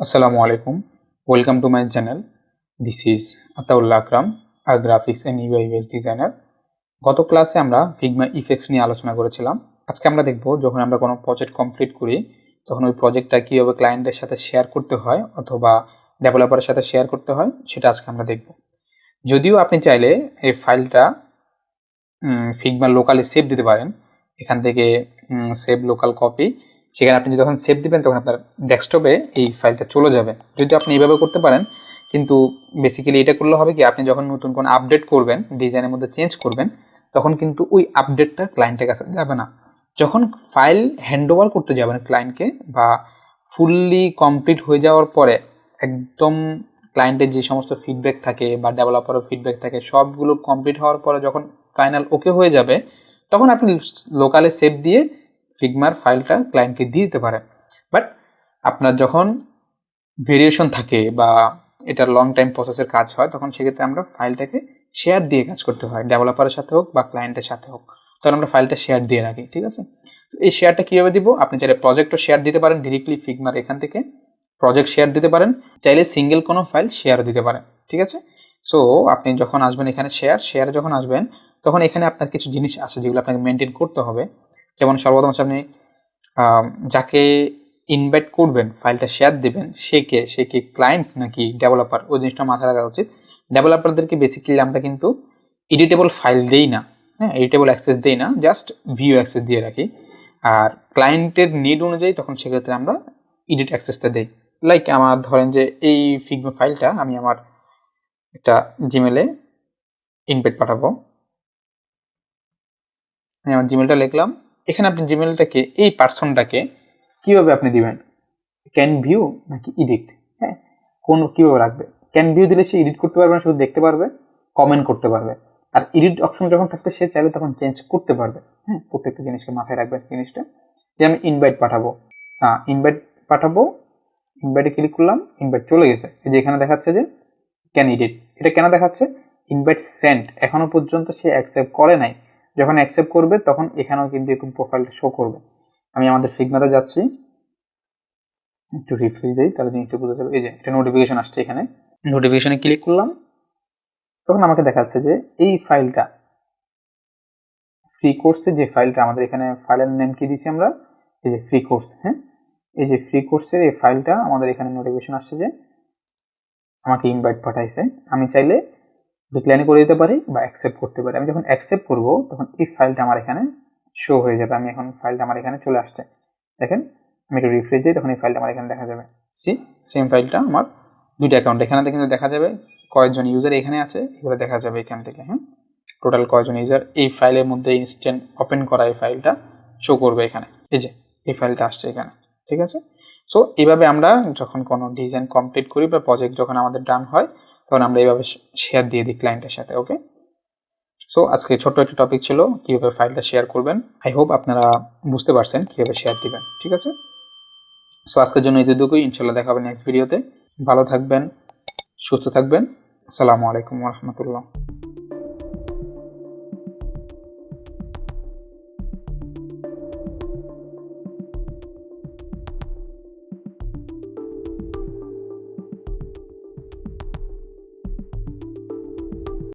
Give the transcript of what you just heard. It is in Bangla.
Assalamu alaikum. Welcome to my channel. This is Ataullah Akram, a graphics and UI UX. গত ক্লাসে আমরা ফিগমা ইফেক্টস নিয়ে আলোচনা করেছিলাম আজকে আমরা দেখব যখন আমরা কোনো প্রজেক্ট কমপ্লিট করি তখন ওই প্রজেক্টটা কীভাবে ক্লায়েন্টের সাথে শেয়ার করতে হয় অথবা ডেভেলপারের সাথে শেয়ার করতে হয় সেটা আজকে আমরা দেখব যদিও আপনি চাইলে এই ফাইলটা ফিগমা লোকালে সেভ দিতে পারেন এখান থেকে সেভ লোকাল কপি সেখানে আপনি যখন সেভ দিবেন, তখন আপনার ডেস্কটপে এই ফাইলটা চলে যাবে। যদি আপনি এইভাবে করতে পারেন, কিন্তু বেসিক্যালি এটা করলে হবে কি, আপনি যখন নতুন কোনো আপডেট করবেন ডিজাইনের মধ্যে চেঞ্জ করবেন, তখন কিন্তু ওই আপডেটটা ক্লায়েন্টের কাছে যাবে না। যখন ফাইল হ্যান্ড ওভার করতে যাবেন ক্লায়েন্টকে বা ফুললি কমপ্লিট হয়ে যাওয়ার পরে একদম ক্লায়েন্টের যে সমস্ত ফিডব্যাক থাকে বা ডেভেলপারের ফিডব্যাক থাকে, সবগুলো কমপ্লিট হওয়ার পরে যখন ফাইনাল ওকে হয়ে যাবে, তখন আপনি লোকালে সেভ দিয়ে ফিগমার ফাইলটা ক্লায়েন্টকে দিয়ে দিতে পারেন বাট আপনার যখন ভেরিয়েশন থাকে বা এটার লং টাইম প্রসেসের কাজ হয়, তখন সেক্ষেত্রে আমরা ফাইলটাকে শেয়ার দিয়ে কাজ করতে হয় ডেভেলপারের সাথে হোক বা ক্লায়েন্টের সাথে হোক। তখন আমরা ফাইলটা শেয়ার দিয়ে রাখি, ঠিক আছে? তো এই শেয়ারটা কীভাবে দিব? আপনি চাইলে প্রজেক্টও শেয়ার দিতে পারেন ডিরেক্টলি ফিগমার এখান থেকে। প্রজেক্ট শেয়ার দিতে পারেন, চাইলে সিঙ্গেল কোনো ফাইল শেয়ারও দিতে পারেন, ঠিক আছে? সো আপনি যখন আসবেন এখানে শেয়ার শেয়ারে যখন আসবেন, তখন এখানে আপনার কিছু জিনিস আছে যেগুলো আপনাকে মেনটেন করতে হবে। যেমন সর্বপ্রথম আপনি যাকে ইনভাইট করবেন ফাইলটা শেয়ার দেবেন, সে কে? সে কি ক্লায়েন্ট নাকি ডেভেলপার ওই জিনিসটা মাথায় রাখা উচিত। ডেভেলপারদেরকে বেসিক্যালি আমরা কিন্তু এডিটেবল ফাইল দেই না। হ্যাঁ এডিটেবল অ্যাক্সেস দেই না জাস্ট ভিউ অ্যাক্সেস দিয়ে রাখি। আর ক্লায়েন্টের নিড অনুযায়ী তখন সেক্ষেত্রে আমরা এডিট অ্যাক্সেসটা দেই। লাইক আমার ধরেন যে এই ফিগমা ফাইলটা আমি আমার একটা জিমেলে ইনভাইট পাঠাবো। আমি আমার জিমেলটা লিখলাম এখানে আপনি জিমেলটাকে এই পার্সনটাকে কীভাবে আপনি দিবেন? ক্যান ভিউ নাকি এডিট হ্যাঁ? কোন কীভাবে রাখবে? ক্যান ভিউ দিলে সে এডিট করতে পারবে না, শুধু দেখতে পারবে কমেন্ট করতে পারবে। আর এডিট অপশন যখন থাকবে, সে চাইলে তখন চেঞ্জ করতে পারবে। হ্যাঁ? প্রত্যেকটা জিনিসকে মাথায় রাখবেন জিনিসটা। যে আমি ইনভাইট পাঠাবো। হ্যাঁ ইনভাইট পাঠাবো ইনভাইটে ক্লিক করলাম ইনভাইট চলে গেছে। এই যে এখানে দেখাচ্ছে যে ক্যান এডিট এটা কেন দেখাচ্ছে? ইনভাইট সেন্ট এখনও পর্যন্ত সে অ্যাকসেপ্ট করে নাই। যখন অ্যাকসেপ্ট করবে, তখন এখানেও কিন্তু এরকম প্রোফাইলটা শো করবে। আমি আমাদের ফিগমাতে যাচ্ছি। একটু রিফ্রেশ দিই, তাহলে জিনিসটা বুঝতে যাবে। এই যে, একটা নোটিফিকেশন আসছে এখানে। নোটিফিকেশনে ক্লিক করলাম। তখন আমাকে দেখাচ্ছে যে, এই ফাইলটা ফ্রি কোর্সে যে ফাইলটা আমাদের এখানে ফাইলের নেম কি দিচ্ছি আমরা? এই যে ফ্রি কোর্স হ্যাঁ? এই যে ফ্রি কোর্সের এই ফাইলটা আমাদের এখানে নোটিফিকেশন আসছে যে, আমাকে ইনভাইট পাঠাইছে। আমি চাইলে ডিক্লাইন করে দিতে পারি বা অ্যাকসেপ্ট করতে পারি। আমি যখন অ্যাকসেপ্ট করব, তখন এই ফাইলটা আমার এখানে শো হয়ে যাবে। আমি এখন ফাইলটা আমার এখানে চলে আসছে। দেখেন, আমি একটু রিফ্রেশ দিই, তখন এই ফাইলটা আমার এখানে দেখা যাবে। সি সেম ফাইলটা আমার দুইটা অ্যাকাউন্ট এখানে কিন্তু দেখা যাবে কয়েকজন ইউজার এখানে আছে এগুলো দেখা যাবে এখান থেকে হ্যাঁ? টোটাল কয়েকজন ইউজার এই ফাইলের মধ্যে ইনস্ট্যান্ট ওপেন করা এই ফাইলটা শো করবে এখানে। এই যে, এই ফাইলটা আসছে এখানে, ঠিক আছে? সো এইভাবে আমরা যখন কোনো ডিজাইন কমপ্লিট করি বা প্রজেক্ট যখন আমাদের ডান হয় তখন আমরা এইভাবে শেয়ার দিয়ে দিই ক্লায়েন্টের সাথে ওকে সো আজকে ছোট্ট একটা টপিক ছিল, কীভাবে ফাইলটা শেয়ার করবেন। আই হোপ আপনারা বুঝতে পারছেন কীভাবে শেয়ার দিবেন, ঠিক আছে? সো আজকের জন্য এতটুকুই। ইনশাল্লাহ দেখাবেন নেক্সট ভিডিওতে ভালো থাকবেন, সুস্থ থাকবেন। আসসালামু আলাইকুম রহমতুল্লাহ।